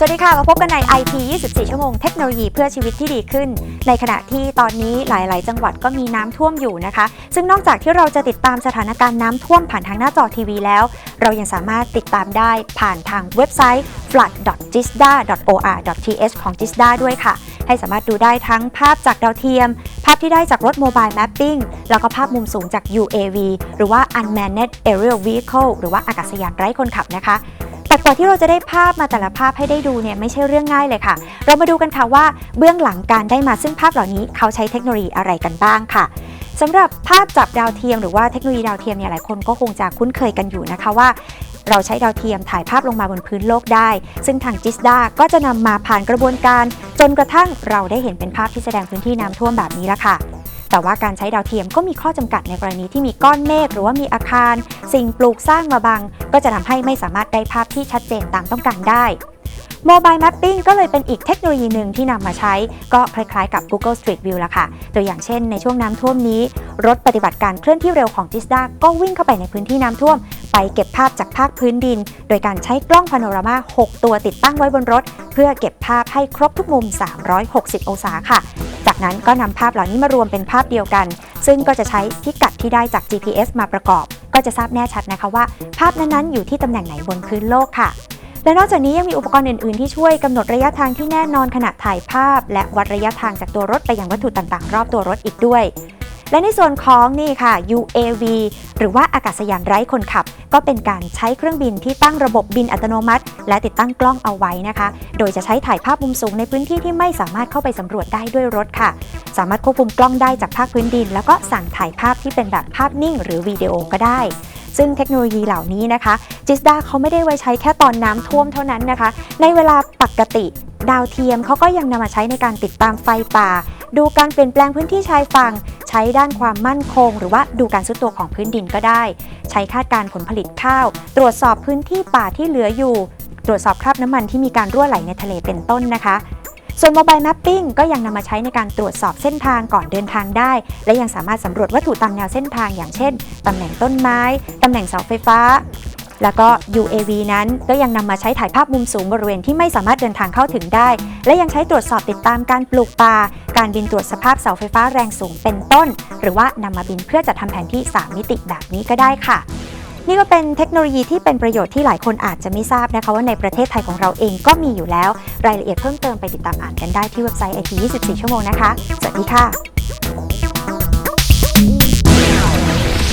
สวัสดีค่ะ มาพบกันใน IT 24 ชั่วโมงเทคโนโลยีเพื่อชีวิตที่ดีขึ้น ในขณะที่ตอนนี้หลาย ๆ จังหวัดก็มีน้ำท่วมอยู่นะคะ ซึ่งนอกจากที่เราจะติดตามสถานการณ์น้ำท่วมผ่านทางหน้าจอทีวีแล้ว เรายังสามารถติดตามได้ผ่านทางเว็บไซต์ flood.gisda.or.th ของ Gisda ด้วยค่ะ ให้สามารถดูได้ทั้งภาพจากดาวเทียม ภาพที่ได้จากรถโมบายแมปปิ้งแล้วก็ภาพมุมสูงจาก UAV หรือว่า Unmanned Aerial Vehicle หรือว่าอากาศยานไร้คนขับนะคะ ว่าที่เราจะได้ภาพมาแต่ละภาพให้ได้ดูเนี่ยไม่ใช่เรื่องง่ายเลยค่ะ เรามาดูกันค่ะว่าเบื้องหลังการได้มาซึ่งภาพเหล่านี้เขาใช้เทคโนโลยีอะไรกันบ้างค่ะสำหรับภาพจับดาวเทียมหรือว่าเทคโนโลยีดาวเทียมเนี่ยหลายคนก็คงจะคุ้นเคยกันอยู่นะคะว่า เราใช้ดาวเทียมถ่ายภาพลงมาบนพื้นโลกได้ ซึ่งทางจิสดาก็จะนำมาผ่านกระบวนการ จนกระทั่งเราได้เห็นเป็นภาพที่แสดงพื้นที่น้ำท่วมแบบนี้ละค่ะ แต่ว่าการใช้ดาวเทียมก็มีข้อจำกัดในกรณีที่มีก้อนเมฆหรือว่ามีอาคาร สิ่งปลูกสร้างมาบัง ก็จะทำให้ไม่สามารถได้ภาพที่ชัดเจนตามต้องการได้ โมบายแมปปิ้งก็เลยเป็นอีกเทคโนโลยีหนึ่งที่นำมาใช้ ก็คล้ายๆกับ Google Street View ละค่ะ ตัวอย่างเช่นในช่วงน้ำท่วมนี้ รถปฏิบัติการเคลื่อนที่เร็วของ Gisda ก็วิ่งเข้าไปในพื้นที่น้ำท่วม ไปเก็บภาพจากภาคพื้นดิน โดยการใช้กล้องพาโนรามา 6 ตัวติดตั้งไว้บนรถ เพื่อเก็บภาพให้ครบทุกมุม 360 องศาค่ะจากนั้นก็นำภาพเหล่านี้มารวมเป็นภาพเดียวกัน ซึ่งก็จะใช้พิกัดที่ได้จาก GPS มาประกอบ ก็จะทราบแน่ชัดนะคะว่า ภาพนั้นๆอยู่ที่ตำแหน่งไหนบนพื้นโลกค่ะ และนอกจากนี้ยังมีอุปกรณ์อื่น ๆ ที่ช่วยกำหนดระยะทางที่แน่นอนขณะถ่ายภาพ และวัดระยะทางจากตัวรถไปยังวัตถุต่าง ๆ รอบตัวรถอีกด้วย และในส่วนของนี่ค่ะ UAV หรือว่าอากาศยานไร้คนขับ ก็เป็นการใช้เครื่องบินที่ตั้งระบบบินอัตโนมัติ และติดตั้งกล้องเอาไว้นะคะ โดยจะใช้ถ่ายภาพมุมสูงในพื้นที่ที่ไม่สามารถเข้าไปสำรวจได้ด้วยรถค่ะ สามารถควบคุมกล้องได้จากภาคพื้นดิน แล้วก็สั่งถ่ายภาพที่เป็นแบบภาพนิ่ง หรือวิดีโอก็ได้ ซึ่งเทคโนโลยีเหล่านี้นะคะจิสดาเขาไม่ได้ไว้ใช้แค่ตอนน้ำท่วมเท่านั้นนะคะ ในเวลาปกติดาวเทียมเขาก็ยังนำมาใช้ในการติดตามไฟป่า ดูการเปลี่ยนแปลงพื้นที่ชายฝั่ง ใช้ด้านความมั่นคง หรือว่าดูการซุดตัวของพื้นดินก็ได้ ใช้คาดการผลผลิตข้าว ตรวจสอบพื้นที่ป่าที่เหลืออยู่ ตรวจสอบคราบน้ำมันที่มีการรั่วไหลในทะเลเป็นต้นนะคะ ส่วน Mobile Mapping ก็ยังนำมาใช้ในการตรวจสอบเส้นทางก่อนเดินทางได้ และยังสามารถสำรวจวัตถุตามแนวเส้นทาง อย่างเช่นตำแหน่งต้นไม้ ตำแหน่งเสาไฟฟ้า แล้วก็ UAV นั้นก็ยังนำมาใช้ถ่ายภาพมุมสูงบริเวณที่ไม่สามารถเดินทางเข้าถึงได้ และยังใช้ตรวจสอบติดตามการปลูกป่า การบินตรวจสภาพเสาไฟฟ้าแรงสูงเป็นต้น หรือว่านำมาบินเพื่อจัดทำแผนที่ 3 มิติแบบนี้ก็ได้ค่ะ นี่ก็เป็นเทคโนโลยีที่เป็นประโยชน์ที่หลายคนอาจจะไม่ทราบนะคะว่าในประเทศไทยของเราเองก็มีอยู่แล้ว รายละเอียดเพิ่มเติมไปติดตามอ่านกันได้ที่เว็บไซต์ IT 24 ชั่วโมงนะคะ สวัสดีค่ะ